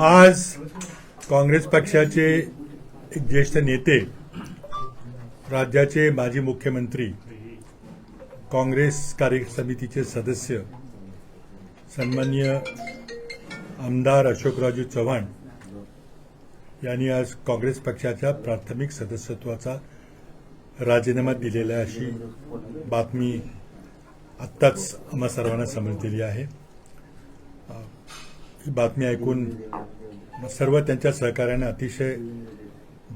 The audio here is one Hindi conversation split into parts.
आज काँग्रेस पक्षाचे एक ज्येष्ठ नेते राज्याचे माजी मुख्यमंत्री काँग्रेस कार्य समितीचे सदस्य सन्माननीय आमदार अशोकराजू चव्हाण यांनी आज काँग्रेस पक्षाच्या प्राथमिक सदस्यत्वाचा राजीनामा दिलेला आहे अशी बातमी आत्ताच आम्हा सर्वांना समजलेली आहे. ही बातमी ऐकून सर्व त्यांच्या सहकार्याने अतिशय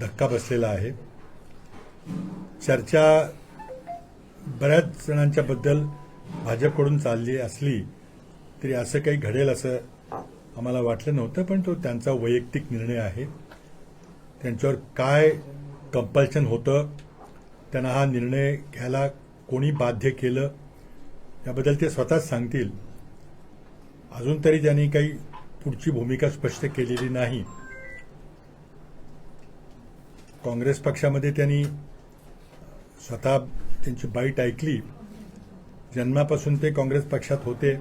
धक्का बसलेला आहे. चर्चा बऱ्याच जणांच्या बद्दल भाजपकडून चालली असली तरी असं काही घडेल असं आम्हाला वाटलं नव्हतं पण तो त्यांचा वैयक्तिक निर्णय आहे. त्यांच्यावर काय कंपल्शन होतं त्यांना हा निर्णय घ्यायला कोणी बाध्य केलं याबद्दल ते स्वतःच सांगतील. अजून तरी त्यांनी काही पुढची भूमिका स्पष्ट केलेली नाही. काँग्रेस पक्षामध्ये त्यांनी स्वतः त्यांची बाईट ऐकली. जन्मापासून ते काँग्रेस पक्षात होते.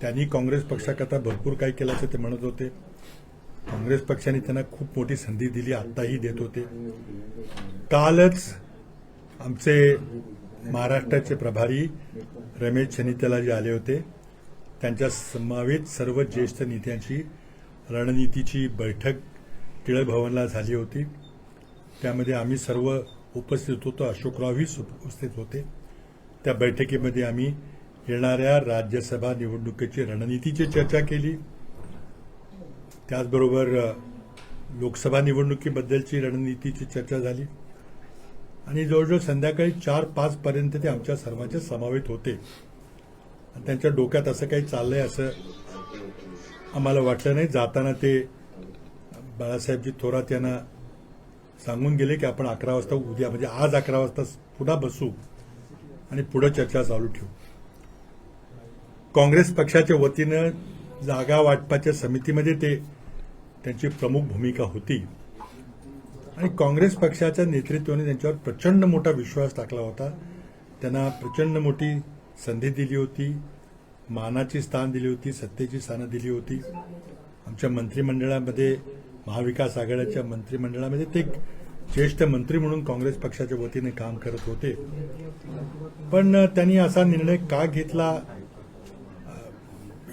त्यांनी काँग्रेस पक्षाकरता भरपूर काही केल्याचं ते म्हणत होते. काँग्रेस पक्षाने त्यांना खूप मोठी संधी दिली आत्ताही देत होते. कालच आमचे महाराष्ट्राचे प्रभारी रमेश जे आले होते त्यांच्या समावेत सर्व ज्येष्ठ नेत्यांची रणनीतीची बैठक टिळक भवनला झाली होती. त्यामध्ये आम्ही सर्व उपस्थित होतो. अशोकरावही उपस्थित होते. त्या बैठकीमध्ये आम्ही येणाऱ्या राज्यसभा निवडणुकीची रणनीतीची चर्चा केली. त्याचबरोबर लोकसभा निवडणुकीबद्दलची रणनीतीची चर्चा झाली. आणि जवळजवळ संध्याकाळी चार पाचपर्यंत ते आमच्या सर्वांच्या समावेत होते. त्यांच्या डोक्यात असं काही चाललंय असं आम्हाला वाटलं नाही. जाताना ते बाळासाहेबजी थोरात यांना सांगून गेले की आपण अकरा वाजता उद्या म्हणजे आज अकरा वाजता पुन्हा बसू आणि पुढं चर्चा चालू ठेवू. काँग्रेस पक्षाच्या वतीनं जागा वाटपाच्या समितीमध्ये ते त्यांची प्रमुख भूमिका होती. आणि काँग्रेस पक्षाच्या नेतृत्वाने त्यांच्यावर प्रचंड मोठा विश्वास टाकला होता. त्यांना प्रचंड मोठी संधी दिली होती मानाची स्थान दिली होती सत्तेची स्थानं दिली होती. आमच्या मंत्रिमंडळामध्ये महाविकास आघाडीच्या मंत्रिमंडळामध्ये ते एक ज्येष्ठ मंत्री म्हणून काँग्रेस पक्षाच्या वतीने काम करत होते. पण त्यांनी असा निर्णय का घेतला?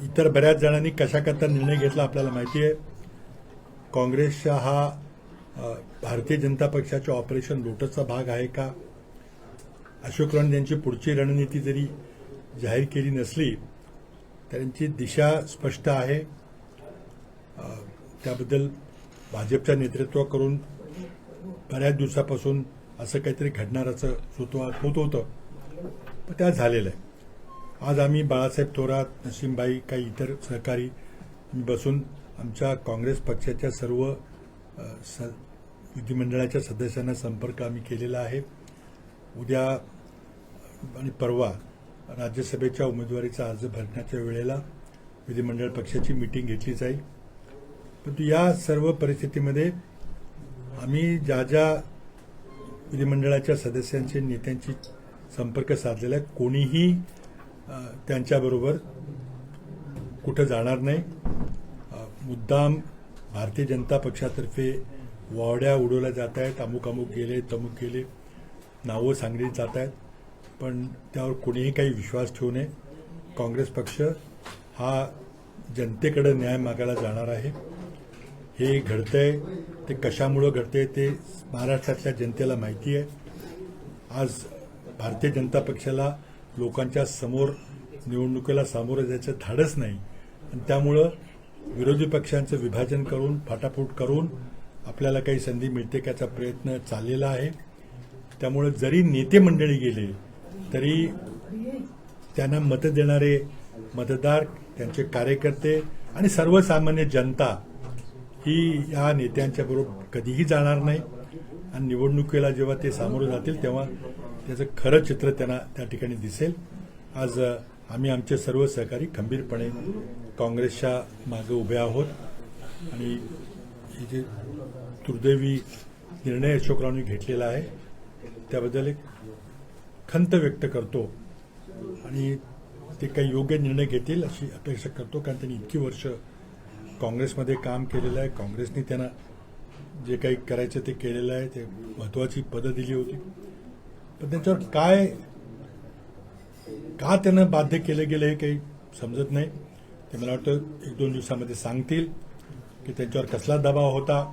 इतर बऱ्याच जणांनी कशाकरता निर्णय घेतला आपल्याला माहिती आहे. काँग्रेसचा हा भारतीय जनता पक्षाच्या ऑपरेशन लोटसचा भाग आहे का? अशोक यांची पुढची रणनीती जरी जाहीर केली नसली त्यांची दिशा स्पष्ट आहे. त्याबद्दल भाजपच्या नेतृत्वाकडून बऱ्याच दिवसापासून असं काहीतरी घडणाराचं सुतवा होत होतं. पण त्या झालेलं आहे. आज आम्ही बाळासाहेब थोरात नसीमबाई काही इतर सहकारी बसून आमच्या काँग्रेस पक्षाच्या सर्व स विधिमंडळाच्या सदस्यांना संपर्क आम्ही केलेला आहे. उद्या आणि परवा राज्यसभेच्या उमेदवारीचा अर्ज भरण्याच्या वेळेला विधिमंडळ पक्षाची मिटिंग घेतली जाईल. परंतु या सर्व परिस्थितीमध्ये आम्ही ज्या ज्या विधिमंडळाच्या सदस्यांचे नेत्यांची संपर्क साधलेला आहे कोणीही त्यांच्याबरोबर कुठं जाणार नाही. मुद्दाम भारतीय जनता पक्षातर्फे वावड्या उडवल्या जात आहेत. अमुक अमुक गेले तमुक गेले नावं सांगली जात आहेत. पण त्यावर कोणीही काही विश्वास ठेवू नये. काँग्रेस पक्ष हा जनतेकडे न्याय मागायला जाणार आहे. हे घडतंय ते कशामुळं घडतंय ते महाराष्ट्रातल्या जनतेला माहिती आहे. आज भारतीय जनता पक्षाला लोकांच्या समोर निवडणुकीला सामोरं जायचं धाडस नाही. आणि त्यामुळं विरोधी पक्षांचं विभाजन करून फाटाफूट करून आपल्याला काही संधी मिळते का याचा प्रयत्न चाललेला आहे. त्यामुळं जरी नेते मंडळी गेले तरी त्यांना मतं देणारे मतदार त्यांचे कार्यकर्ते आणि सर्वसामान्य जनता ही या नेत्यांच्या बरोबर कधीही जाणार नाही. आणि निवडणुकीला जेव्हा ते सामोरं जातील तेव्हा त्याचं खरं चित्र त्यांना त्या ठिकाणी दिसेल. आज आम्ही आमचे सर्व सहकारी खंबीरपणे काँग्रेसच्या मागे उभे आहोत. आणि हे जे दुर्दैवी निर्णय अशोकरावनी घेतलेला आहे त्याबद्दल एक खंत व्यक्त करतो. आणि ते काही योग्य निर्णय घेतील अशी अपेक्षा करतो कारण त्यांनी इतकी वर्ष काँग्रेसमध्ये काम केलेलं आहे. काँग्रेसने त्यांना जे काही करायचं ते केलेलं आहे. ते महत्वाची पदं दिली होती. पण त्यांच्यावर काय का त्यांना बाध्य केलं गेलं हे काही समजत नाही. ते मला वाटतं एक दोन दिवसामध्ये सांगतील की त्यांच्यावर कसला दबाव होता.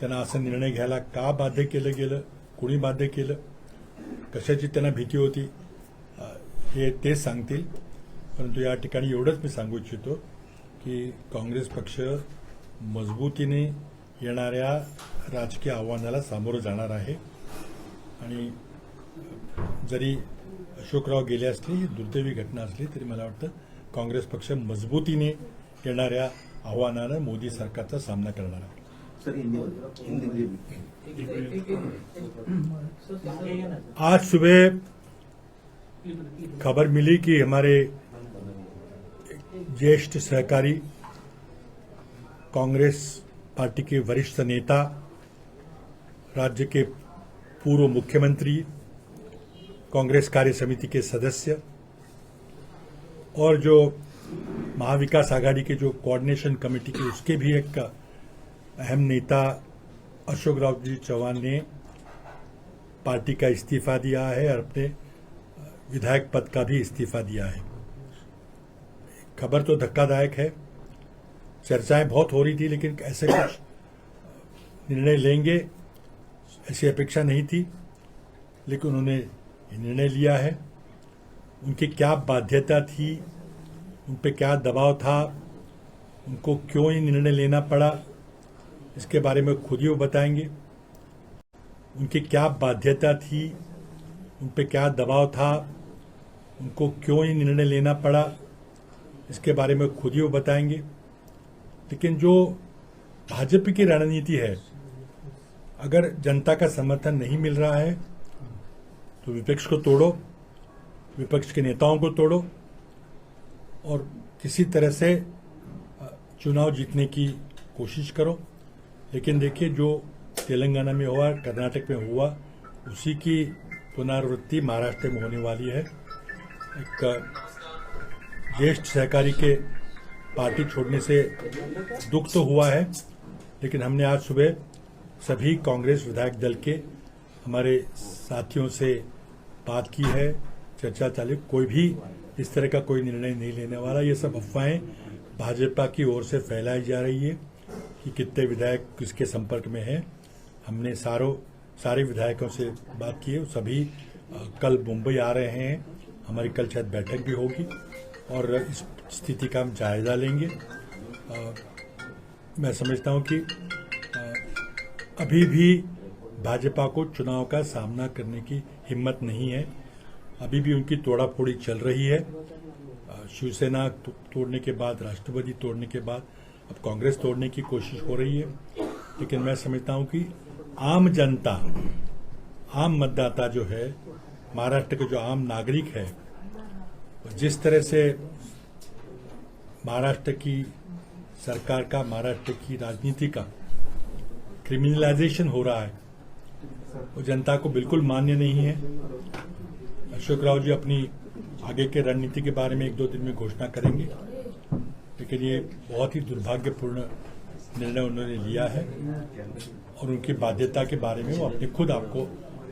त्यांना असा निर्णय घ्यायला का बाध्य केलं गेलं? कुणी बाध्य केलं? कशाची त्यांना भीती होती हे ते सांगतील. परंतु या ठिकाणी एवढंच मी सांगू इच्छितो की काँग्रेस पक्ष मजबूतीने येणाऱ्या राजकीय आव्हानाला सामोरं जाणार आहे. आणि जरी अशोकराव गेले असले ही दुर्दैवी घटना असली तरी मला वाटतं काँग्रेस पक्ष मजबूतीने येणाऱ्या आव्हानानं मोदी सरकारचा सामना करणार आहे. आज सुबह खबर मिली कि हमारे ज्येष्ठ सहकारी कांग्रेस पार्टी के वरिष्ठ नेता, राज्य के पूर्व मुख्यमंत्री, कांग्रेस कार्य समिति के सदस्य और जो महाविकास आघाड़ी के जो कोऑर्डिनेशन कमेटी के, उसके भी एक अहम नेता अशोक राव जी चौहान ने पार्टी का इस्तीफा दिया है और अपने विधायक पद का भी इस्तीफा दिया है। खबर तो धक्कादायक है। चर्चाएँ बहुत हो रही थी, लेकिन ऐसे कुछ निर्णय लेंगे, ऐसी अपेक्षा नहीं थी। लेकिन उन्होंने निर्णय लिया है। उनकी क्या बाध्यता थी, उन पर क्या दबाव था, उनको क्यों ये निर्णय लेना पड़ा इसके बारे में खुद ही वो बताएँगे। उनकी क्या बाध्यता थी, उन पर क्या दबाव था, उनको क्यों ये निर्णय लेना पड़ा, इसके बारे में खुद ही वो बताएँगे। लेकिन जो भाजपा की रणनीति है, अगर जनता का समर्थन नहीं मिल रहा है तो विपक्ष को तोड़ो, विपक्ष के नेताओं को तोड़ो, और किसी तरह से चुनाव जीतने की कोशिश करो। लेकिन देखिए, जो तेलंगाना में हुआ, कर्नाटक में हुआ, उसी की पुनरावृत्ति महाराष्ट्र में होने वाली है। एक, ज्येष्ठ सहकारी के पार्टी छोड़ने से दुख तो हुआ है, लेकिन हमने आज सुबह सभी कांग्रेस विधायक दल के हमारे साथियों से बात की है, चर्चा चालू कोई भी इस तरह का कोई निर्णय नहीं लेने वाला। ये सब अफवाहें भाजपा की ओर से फैलाई जा रही है। कि कितने विधायक किसके संपर्क में हैं। हमने सारों सारे विधायकों से बात की है। सभी कल मुंबई आ रहे हैं। हमारी कल शायद बैठक भी होगी और इस स्थिति का हम जायजा लेंगे। अ, मैं समझता हूँ कि अ, अभी भी भाजपा को चुनाव का सामना करने की हिम्मत नहीं है। अभी भी उनकी तोड़ाफोड़ी चल रही है। शिवसेना तो- तोड़ने के बाद राष्ट्रवादी तोड़ने के बाद अब कांग्रेस तोड़ने की कोशिश हो रही है, लेकिन मैं समझता हूँ कि आम जनता, आम मतदाता जो है, महाराष्ट्र के जो आम नागरिक है जिस तरह से महाराष्ट्र की सरकार का, महाराष्ट्र की राजनीति का क्रिमिनलाइजेशन हो रहा है, वो जनता को बिल्कुल मान्य नहीं है। अशोक राव जी अपनी आगे के रणनीति के बारे में एक दो दिन में घोषणा करेंगे। के लिए बहुत ही दुर्भाग्यपूर्ण निर्णय उन्होंने लिया है और उनकी बाध्यता के बारे में वो अपने खुद आपको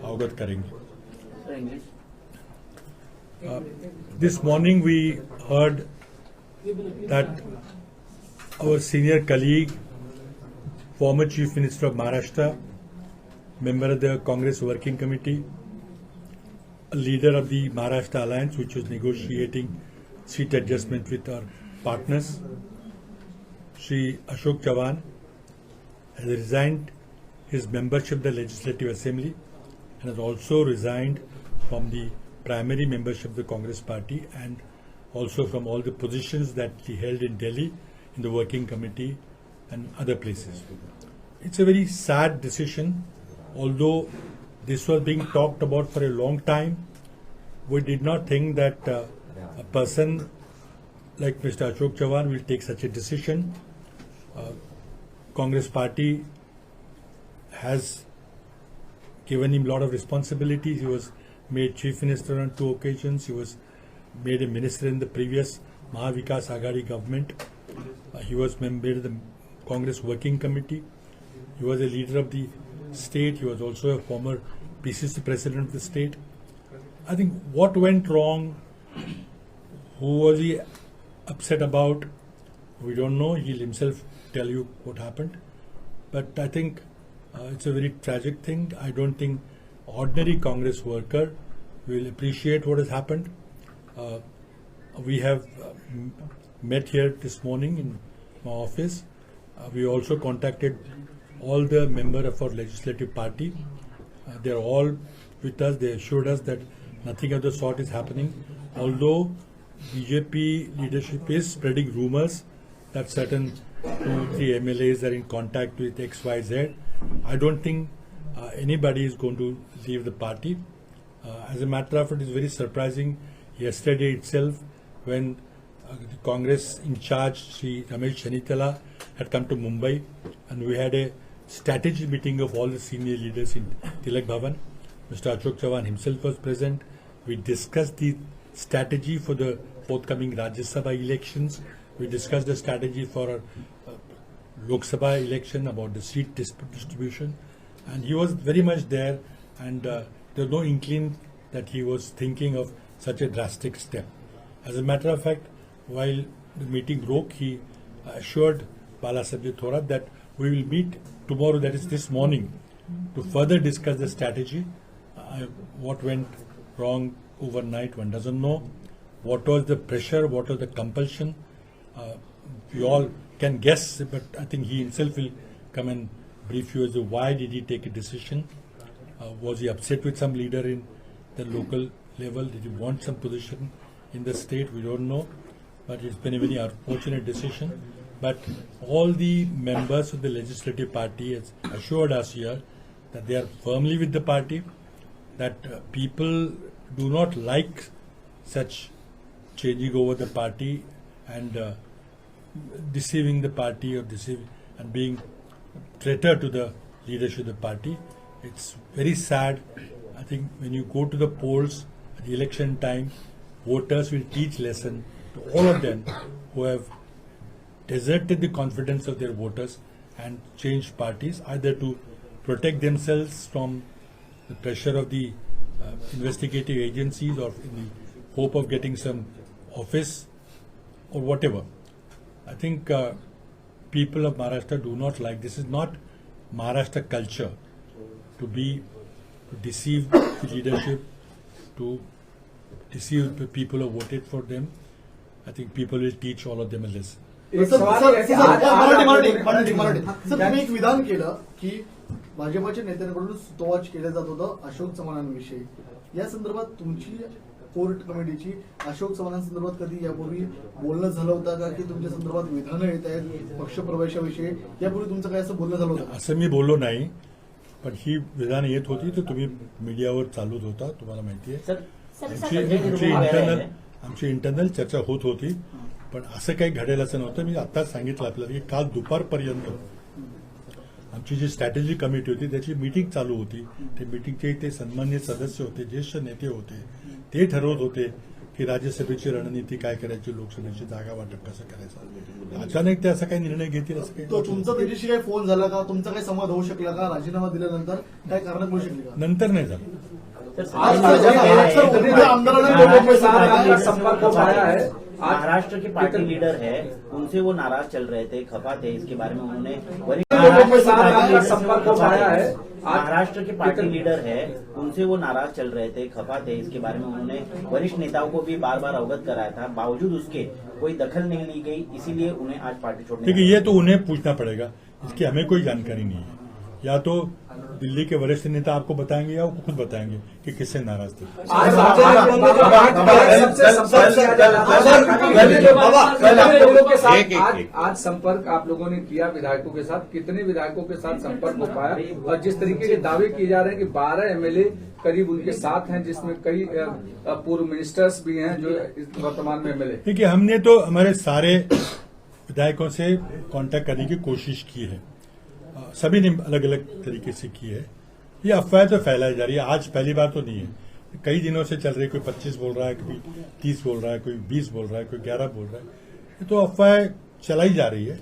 अवगत करेंगे। This morning we heard that our senior colleague former chief minister of Maharashtra member of the Congress working committee leader of the Maharashtra alliance which is negotiating seat adjustment with uh partners, Shri Ashok Chavan, has resigned his membership of the Legislative Assembly and has also resigned from the primary membership of the Congress Party and also from all the positions that he held in Delhi in the working committee and other places. It's a very sad decision, although this was being talked about for a long time. We did not think that uh, a person like Mr. Ashok Chavan will take such a decision. Uh, Congress Party has given him a lot of responsibilities. He was made chief minister on two occasions. He was made a minister in the previous Mahavikas Aghadi government. Uh, he was member of the Congress Working Committee. He was a leader of the state. He was also a former PCC president of the state. I think what went wrong, who was he upset about, we don't know. He'll himself tell you what happened. But I think uh, it's a very tragic thing. I don't think ordinary Congress worker will appreciate what has happened. Uh, we have uh, met here this morning in my office. Uh, we also contacted all the member of our legislative party. Uh, they're all with us. They assured us that nothing of the sort is happening. Although BJP leadership is spreading rumors that certain two, three MLAs are in contact with X, Y, Z. I don't think uh, anybody is going to leave the party. Uh, as a matter of fact, it's very surprising. Yesterday itself, when uh, the Congress in charge, Sri Ramesh Chanitala, had come to Mumbai, and we had a strategy meeting of all the senior leaders in Tilak Bhavan. Mr. Ashok Chavan himself was present. We discussed the strategy for the forthcoming Rajya Sabha elections. We discussed the strategy for uh, Lok Sabha election about the seat dis- distribution, and he was very much there. And uh, there was no inkling that he was thinking of such a drastic step. As a matter of fact, while the meeting broke, he assured Balasabji Thorat that we will meet tomorrow, that is this morning, to further discuss the strategy. Uh, what went wrong overnight, one doesn't know. What was the pressure, what was the compulsion? Uh, we all can guess, but I think he himself will come and brief you as to why did he take a decision. Uh, was he upset with some leader in the local level? Did he want some position in the state? We don't know. But it's been a very unfortunate decision. But all the members of the legislative party has assured us here that they are firmly with the party, that uh, people do not like such changing over the party and uh, deceiving the party or deceiving and being traitor to the leadership of the party. It's very sad. I think when you go to the polls at the election time, voters will teach lesson to all of them who have deserted the confidence of their voters and changed parties either to protect themselves from the pressure of the investigative agencies or in the hope of getting some office or whatever. I think uh, people of Maharashtra do not like this. is not Maharashtra culture to be to deceive the leadership, to deceive the people who voted for them. I think people will teach all of them a lesson. एक सर, सवाल सर, ये है कि सर, आज- आज मराठी आप मराठी लोगों ने- मराठी मराठी सर क्या- तुम्ही एक विधान केलं की भाजपच्या नेत्यांकडून सुतोवाच केलं जात होतं अशोक चव्हाणांविषयी. या संदर्भात तुमची कोर्ट कमिटीची अशोक चव्हाणांसंदर्भात कधी यापूर्वी बोलणं झालं होतं का की तुमच्या संदर्भात विधानं येत आहेत पक्षप्रवेशाविषयी यापूर्वी तुमचं काय असं बोलणं झालं होतं? का? असं मी बोललो नाही पण ही विधान येत होती तर तुम्ही मीडियावर चालूच होता तुम्हाला माहिती आहे. आमची इंटरनल आमची इंटरनल चर्चा होत होती पण असं काही घडेल असं नव्हतं. मी आत्ताच सांगितलं आपल्याला की काल दुपारपर्यंत आमची जी स्ट्रॅटेजी कमिटी होती त्याची मीटिंग चालू होती. ते मीटिंगचे ते सन्मान्य सदस्य होते ज्येष्ठ नेते होते. ते ठरवत होते की राज्यसभेची रणनीती काय करायची लोकसभेची जागा वाटप कसं करायचं. अचानक ते असा काही निर्णय घेतील असं काही तुमचा त्याच्याशी काही फोन झाला का? तुमचा काही संवाद होऊ शकला का? राजीनामा दिल्यानंतर काय कारण मिळू शकली का? नंतर नाही झालं. आया, संपर्क हो पाया है आज महाराष्ट्र के पार्टी लीडर है उनसे वो नाराज़ चल रहे थे खफा थे इसके बारे में उन्होंने संपर्क हो है? महाराष्ट्र के पार्टी लीडर है उनसे वो नाराज़ चल रहे थे खफा थे इसके बारे में उन्होंने वरिष्ठ नेताओं को भी बार बार अवगत कराया था। बावजूद उसके कोई दखल नहीं ली गई इसीलिए उन्हें आज पार्टी छोड़ने देखिए ये तो उन्हें पूछना पड़ेगा इसकी हमें कोई जानकारी नहीं है। या तो दिल्ली के वरिष्ठ नेता आपको बताएँगे या वो खुद बताएँगे कि किससे नाराज़ थे? आज संपर्क आप लोगों ने किया विधायकों के साथ। कितने विधायकों के साथ संपर्क हो पाया? और जिस तरीके के दावे किए जा रहे हैं कि 12 एमएलए करीब उनके साथ हैं जिसमें कई पूर्व मिनिस्टर्स भी हैं जो वर्तमान में एमएलए देखिए हमने तो हमारे सारे विधायकों से कांटेक्ट करने की कोशिश की है। सभी ने अलग अलग तरीके से की है। ये अफवाह तो फैलाई जा रही है। आज पहली बार तो नहीं है। कई दिनों से चल रही है, कोई पच्चीस बोल रहा है, कोई तीस बोल रहा है, कोई बीस बोल रहा है, कोई ग्यारह बोल रहा है। ये तो अफवाह चलाई जा रही है।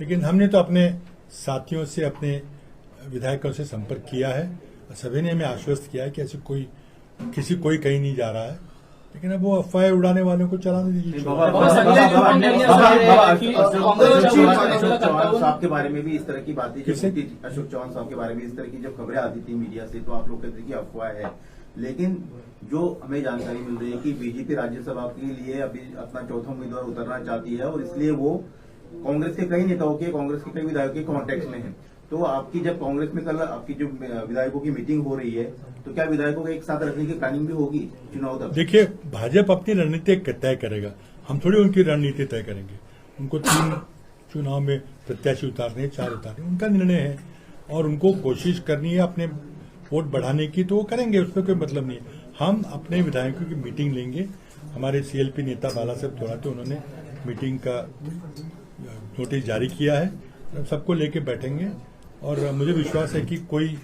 लेकिन हमने तो अपने साथियों से, अपने विधायकों से संपर्क किया है। सभी ने हमें आश्वस्त किया है कि ऐसे कोई, किसी कोई कहीं नहीं जा रहा है। लेकिन अब वो अफवाह उड़ाने वालों को चलाने दीजिए। किसे? अशोक चौहान साहब के बारे में इस तरह की जब खबरें आती थी मीडिया से तो आप लोग कहते कि अफवाह है। लेकिन जो हमें जानकारी मिल रही है कि बीजेपी राज्यसभा के लिए अभी अपना चौथा उम्मीदवार उतरना चाहती है और इसलिए वो कांग्रेस के कई नेताओं के कांग्रेस के कई विधायकों के कॉन्टेक्ट में है। तो आपकी जब कांग्रेस में कल आपकी जो विधायकों की मीटिंग हो रही है तो क्या विधायकों को एक साथ रखने की प्लानिंग भी होगी चुनाव तक देखिए, भाजपा अपनी रणनीति तय करेगा। हम थोड़ी उनकी रणनीति तय करेंगे। उनको तीन चुनाव में प्रत्याशी उतारने चार उतारने उनका निर्णय है। और उनको कोशिश करनी है अपने वोट बढ़ाने की तो वो करेंगे, उसमें कोई मतलब नहीं है। हम अपने विधायकों की मीटिंग लेंगे। हमारे सीएलपी नेता बाला साहब थोड़ाते उन्होंने मीटिंग का नोटिस जारी किया है। सबको लेके बैठेंगे। और मुझे विश्वास है कि कोई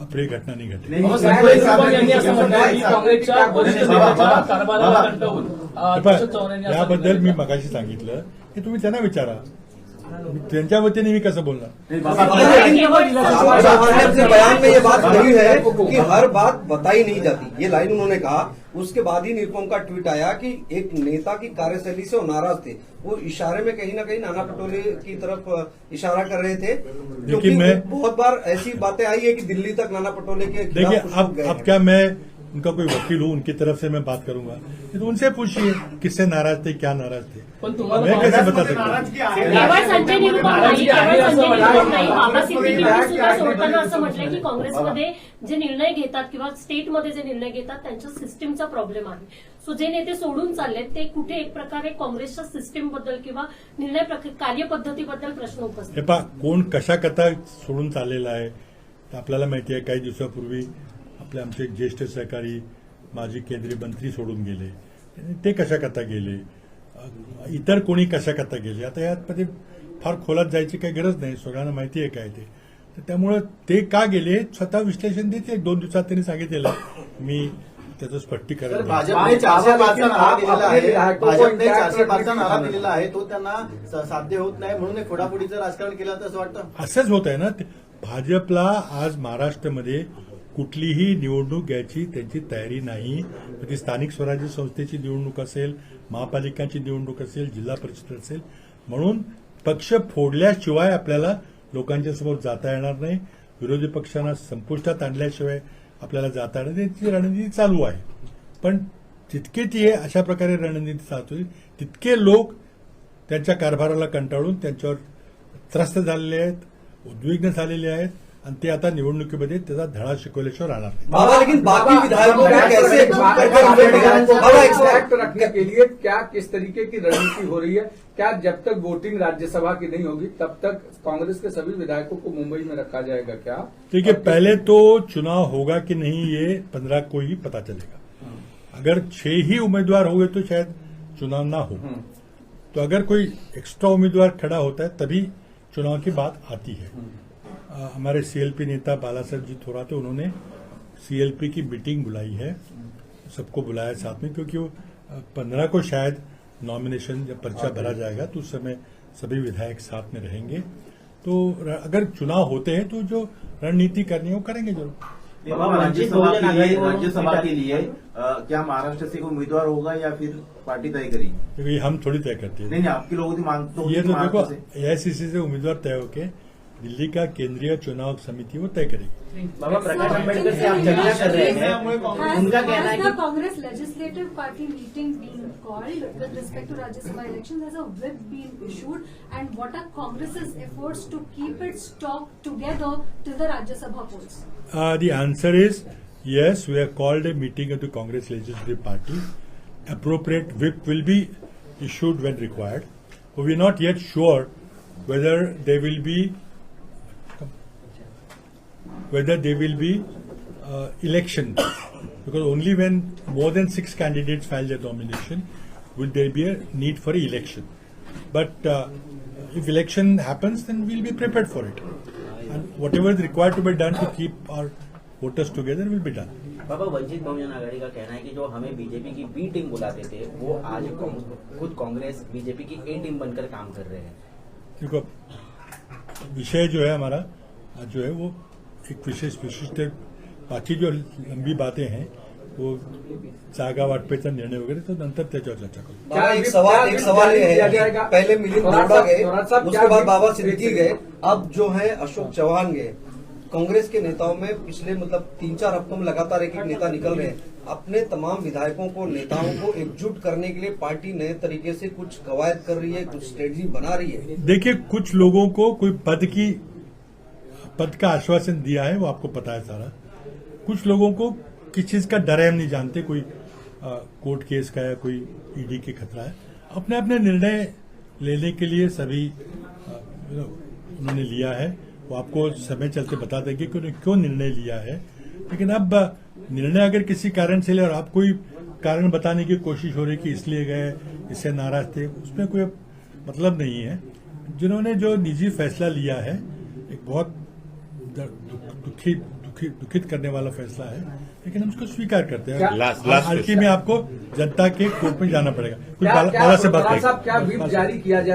आपली घटना नाही घडली याबद्दल मी मगाशी सांगितलं की तुम्ही त्यांना विचारा. त्यांच्या वतीने मी कसं बोलणार बयान में ये बात कही है कि हर बात बताई नहीं जाती ये लाइन उन्होंने कहा उसके बाद ही निरुपम का ट्वीट आया कि एक नेता की कार्यशैली से वो नाराज़ थे वो इशारे में कहीं ना कहीं नाना पटोले की तरफ़ इशारा कर रहे थे क्योंकि मैं- बहुत बार ऐसी बातें आई है कि दिल्ली तक नाना पटोले के देखिए अब क्या मैं उनका कोई वकील हूं उनकी तरफ से मैं बात करूंगा। तो उनसे पूछिए किससे नाराज थे क्या नाराज थे? मैं कैसे बता सकता हूं? जे निर्णय घेतात किंवा स्टेटमध्ये जे निर्णय घेतात त्यांच्या सिस्टीमचा प्रॉब्लेम आहे. सो जे नेते सोडून चाललेत ते कुठे एक प्रकारे काँग्रेसच्या सिस्टीमबद्दल किंवा निर्णय कार्यपद्धतीबद्दल प्रश्न उपस्थित कोण कशा कथा सोडून चाललेला आहे आपल्याला माहिती आहे काही दिवसापूर्वी आपले आमचे ज्येष्ठ सहकारी माजी केंद्रीय मंत्री सोडून गेले. ते कशा कथा गेले? इतर कोणी कशा कथा गेले? आता यामध्ये फार खोलात जायची काही गरज नाही. सगळ्यांना माहिती आहे काय ते. तर त्यामुळं ते का गेले? स्वतः विश्लेषण देते. एक दोन दिवसात त्यांनी सांगितलेलं. मी त्याचं स्पष्टीकरण. भाजपने चारशे पाचचा नारा दिलेला आहे. भाजपने चारशे पाचचा नारा. दिलेला आहे. तो त्यांना साध्य होत नाही. म्हणून एक फोडाफोडीचं राजकारण केलं असं वाटतं. असंच होत आहे ना. ते- भाजपला आज महाराष्ट्रामध्ये कुठलीही निवडणूक घ्यायची त्यांची तयारी नाही. ती स्थानिक स्वराज्य संस्थेची निवडणूक असेल महापालिकांची निवडणूक असेल जिल्हा परिषद असेल. म्हणून पक्ष फोडल्याशिवाय आपल्याला लोकांच्या समोर जाता येणार नाही. विरोधी पक्षांना संपुष्टात आणल्याशिवाय आपल्याला जाता येणार नाही. ती रणनीती चालू आहे. पण तितके ती अशा प्रकारे रणनीती चालू होईल तितके लोक त्यांच्या कारभाराला कंटाळून त्यांच्यावर त्रस्त झालेले आहेत उद्विग्न झालेले आहेत. आणि ते आता निवडणुकीमध्ये त्याचा धडा शिकवल्याशिवाय राहणार नाही. बाबा लेकिन बाकी विधायकों को बाबा, कैसे एक्ट रखने के लिए क्या किस तरीके की रणनीति हो रही है? क्या जब तक वोटिंग राज्यसभा की नहीं होगी तब तक कांग्रेस के सभी विधायकों को मुंबई में रखा जाएगा क्या? देखिए पहले तो चुनाव होगा कि नहीं ये पंद्रह को ही पता चलेगा। अगर छह ही उम्मीदवार हुए तो शायद चुनाव ना हो। हम्म, तो अगर कोई एक्स्ट्रा उम्मीदवार खड़ा होता है तभी चुनाव की बात आती है। अ, हमारे सीएलपी नेता बाला साहब जी थोराते उन्होंने सीएलपी की मीटिंग बुलाई है। सबको बुलाया साथ में क्योंकि वो पंद्रह को शायद नॉमिनेशन जब पर्चा भरा जाएगा तो उस समय सभी विधायक साथ में रहेंगे। तो अगर चुनाव होते हैं तो जो रणनीति करनी है वो करेंगे ज़रूर। बाबा राज्यसभा के लिए राज्यसभा के लिए क्या महाराष्ट्र से कोई उम्मीदवार होगा या फिर पार्टी तय करेगी? क्योंकि हम थोड़ी तय करते हैं। नहीं नहीं आपकी लोगों की मांग तो ये तो देखो एआईसीसी से उम्मीदवार तय होके दिल्ली का केंद्रीय चुनाव समिति वो तय करेगी। बाबा प्रकाश अंबेडकर से आप झगड़ा कर रहे हैं। उनका कहना है कि Congress legislative party meeting being called with respect to Rajya Sabha election as a whip being issued and what are Congress efforts to keep it stock together till the Rajya Sabha polls the answer is yes we have called a meeting of the Congress legislative party appropriate whip will be issued when required. We are not yet sure whether there will be whether there will be uh, election because only when more than six candidates file their nomination will there be a need for election. But uh, if election happens, then we'll be prepared for it. And whatever is required to be done to keep our voters together will be done Baba Vanchit Bahujan Aghadi का कहना है कि जो हमें बीजेपी की बी टीम बुलाते थे वो आज खुद कांग्रेस बीजेपी की ए टीम बनकर काम कर रहे हैं देखो विषय जो है हमारा जो है वो एक विशेष विशिष्ट बाकी जो लंबी बातें हैं वो जागा वाटपेचा निर्णय वगैरे तो नंतर त्याच्यावर चर्चा करू। बाबा एक सवाल एक सवाल ये है पहले मिलिंद थोड़ा गए उसके बाद बाबा सिद्दीकी गए अब जो है अशोक चौहान गए। कांग्रेस के नेताओं में पिछले मतलब तीन चार हफ्तों में लगातार एक एक नेता निकल रहे हैं। अपने तमाम विधायकों को नेताओं को एकजुट करने के लिए पार्टी नए तरीके से कुछ कवायद कर रही है कुछ स्ट्रेटजी बना रही है। देखिए कुछ लोगों को कोई पद की पद का आश्वासन दिया है वो आपको पता है सारा। कुछ लोगों को किस चीज़ का डर है हम नहीं जानते कोई आ, कोर्ट केस का है कोई ईडी के खतरा है। अपने अपने निर्णय लेने के लिए सभी उन्होंने लिया है। वो आपको समय चलते बता देंगे कि उन्होंने क्यों निर्णय लिया है। लेकिन अब निर्णय अगर किसी कारण से ले और आप कोई कारण बताने की कोशिश हो रही कि इसलिए गए इससे नाराज़ थे उसमें कोई मतलब नहीं है। जिन्होंने जो निजी फैसला लिया है एक बहुत द- दुख- दुखी दुखी दुखित करने वाला फैसला है लेकिन हम उसको स्वीकार करते हैं। हल्की में आपको जनता के कोर्ट में जाना पड़ेगा। कुछ बाला बाला से बात करें क्या जारी किया जाए?